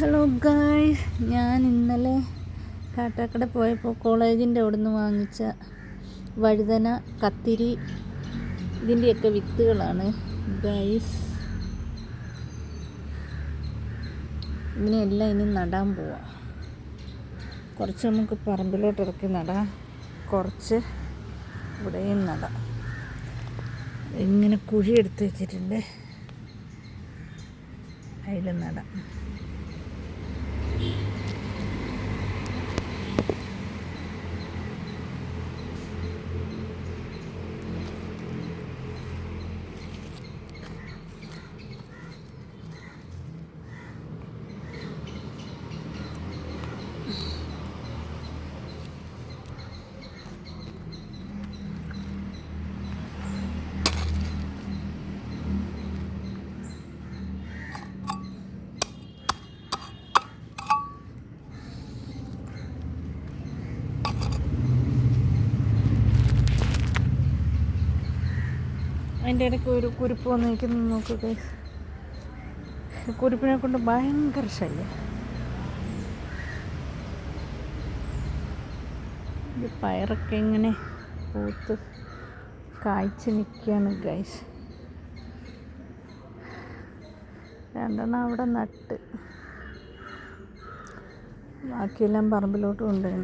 Hello guys ഞാൻ ഇന്നലെ കാട്ടാക്കട പോയപ്പോൾ കോളേജിന്റെ അവിടെ നിന്ന് വാങ്ങിച്ച വഴുതന കത്തിരി ഇതിന്റെയൊക്കെ വിത്തുകളാണ്. ഗൈസ് ഇതിനെല്ലാം ഇനി നടാൻ പോവാം. കുറച്ച് നമുക്ക് പറമ്പിലോട്ട് ഇറക്കി നടാം. കുറച്ച് ഇവിടെയും നടാം. ഇങ്ങനെ കുഴി എടുത്ത് വെച്ചിട്ടുണ്ട്. അതിൽ നടാം. അതിന്റെ ഇടയ്ക്ക് ഒരു കുരുപ്പ് വന്ന് നിൽക്കുന്നത് നോക്കുക കുരുപ്പിനെ കൊണ്ട് ഭയങ്കര ശല്യം. ഈ പയറൊക്കെ ഇങ്ങനെ പൂത്ത് കായ്ച്ച് നിൽക്കുകയാണ് ഗൈസ് രണ്ടെണ്ണം അവിടെ നട്ട്. ബാക്കിയെല്ലാം പറമ്പിലോട്ട് കൊണ്ടുപോയി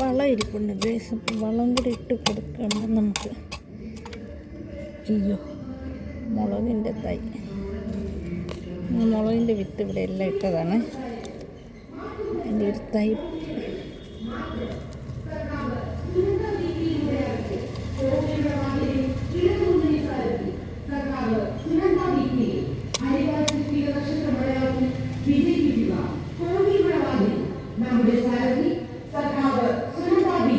വളം ഇരിപ്പുണ്ട്. അപ്പം വളം കൂടി ഇട്ട് കൊടുക്കണം നമുക്ക്. അയ്യോ മുളകിന്റെ തൈ. മുളകിന്റെ വിത്ത് ഇവിടെ എല്ലാം ഇട്ടതാണ്. അതിന്റെ ഒരു തൈ നമ്മുടെ സാരഥി സഖാവ് സുനന്ദാബി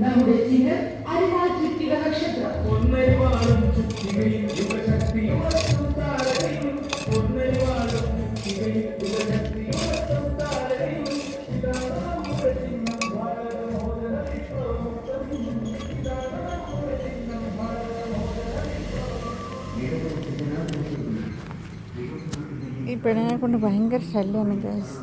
നമ്മുടെ ചിഹ്നം ഈ പെണ്ണിനെ കൊണ്ട് ഭയങ്കര ശല്യമാണ് ഗൈസ്